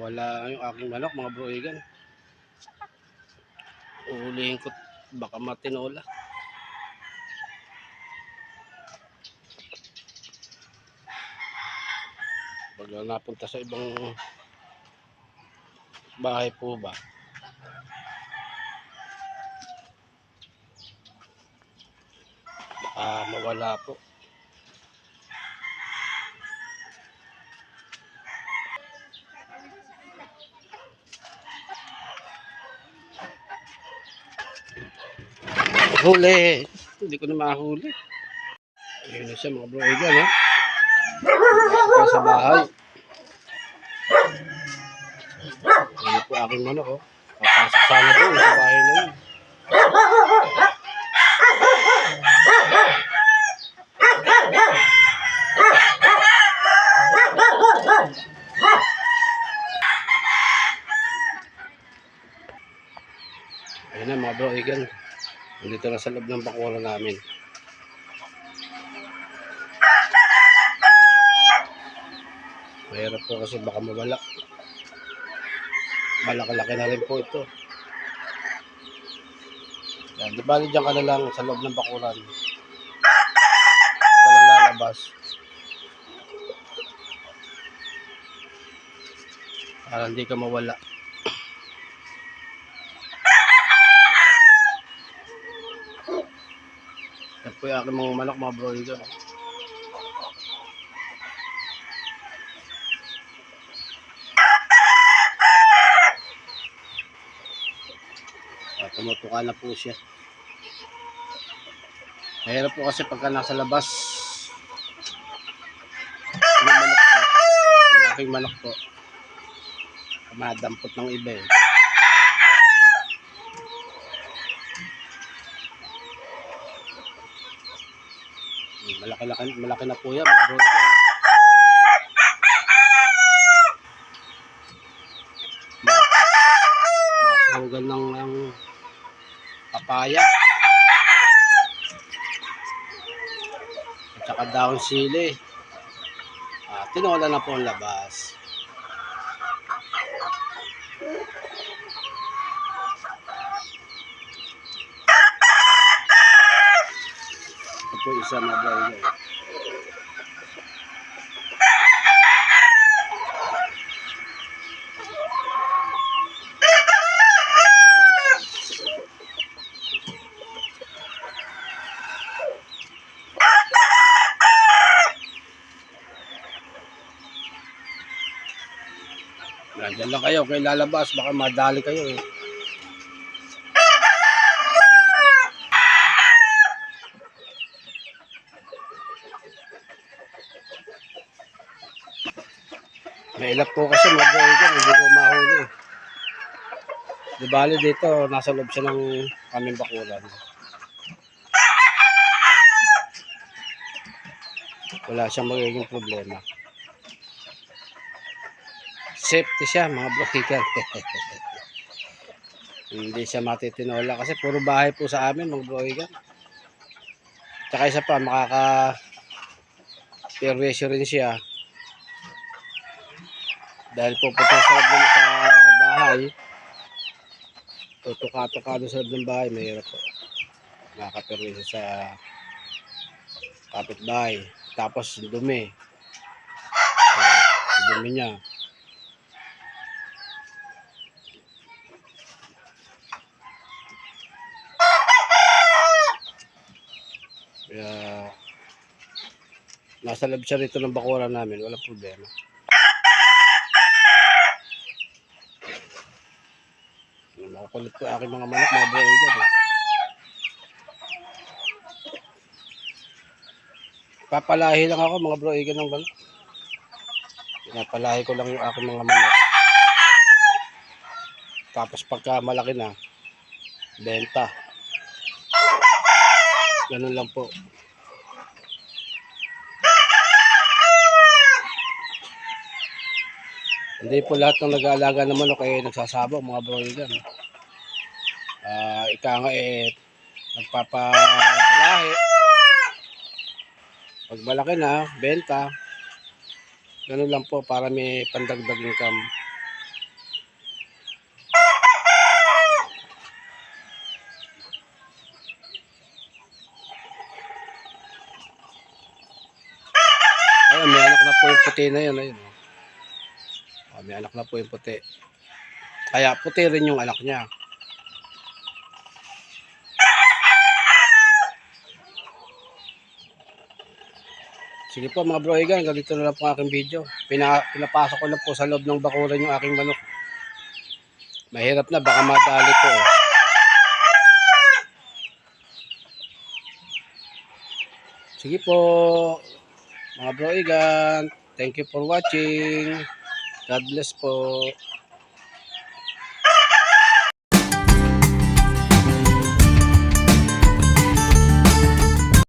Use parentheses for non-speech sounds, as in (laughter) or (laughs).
Wala yung aking manok, mga broigan. Uhulihin ko, baka matinola. Pag napunta sa ibang bahay po ba? Baka mawala po. Huli. Hindi ko na mahuli. Ayun na siya mga bro. Ayun ha. Pasok sa bahay. Ayun po aking manok oh. Papasok sana doon sa bahay na yun. Ayun na mga bro. Ayun. Nandito na sa loob ng bakuran namin. Mahirap po kasi baka mawala. Malaki-laki na rin po ito. Yan, di bali dyan ka na lang sa loob ng bakuran. Walang lalabas. Para hindi ka mawala. Yan po yung aking mga manok, mga bro. Yun. Ah, tumutuka na po siya. Mahirap po kasi pagka nasa labas. Yung manok po. Yung aking manok po. Madampot ng iba eh. Malaki, laki, malaki na po yan. bro. Masuhugan ng, ng papaya. At saka daon sili. Ah, tinola na po ang labas. Ito po isa na broiler. Nandiyan lang kayo, kayo lalabas, baka madali kayo eh. May ilap po kasi mag-broiler dyan, hindi ko mahuli. Di bali dito, nasa loob siya ng kaming bakulan. Wala siyang magiging problema. Safety siya, mga broiler. (laughs) hindi siya matitinola kasi puro bahay po sa amin, mga broiler. Tsaka isa pa, makaka perwisyo rin siya dahil pupunta sa sa bahay tutuka-tuka doon sa loob ng bahay mahirap po. Nakakaperwisyo sa kapitbahay. Tapos dumi. Ah, dumi niya. Kaya nasa loob siya rito ng bakuran namin. Walang problema Makukulit ko aking mga manok, mga buhay dyan. Eh. Papalahi lang ako mga bro, igan ng. Pinapalahi ko lang yung aking mga manok. Tapos pagka malaki na, benta. Ganun lang po. Hindi po lahat ng nag-aalaga ng manok ay nagsasabong mga bro Ah, uh, ika nga eh nagpapalahi. Pag malaki na benta. Ganun lang po para may pandagdag income. Ayun may anak na po yung puti na yun ayun oh, ah, may anak na po yung puti. Kaya puti rin yung anak niya. Sige po mga bro, igan, ganito na lang po aking video. Pina, pinapasok ko lang po sa loob ng bakuran yung aking manok. Mahirap na, baka madali po. oh. Sige po, mga bro, igan. Thank you for watching. God bless po.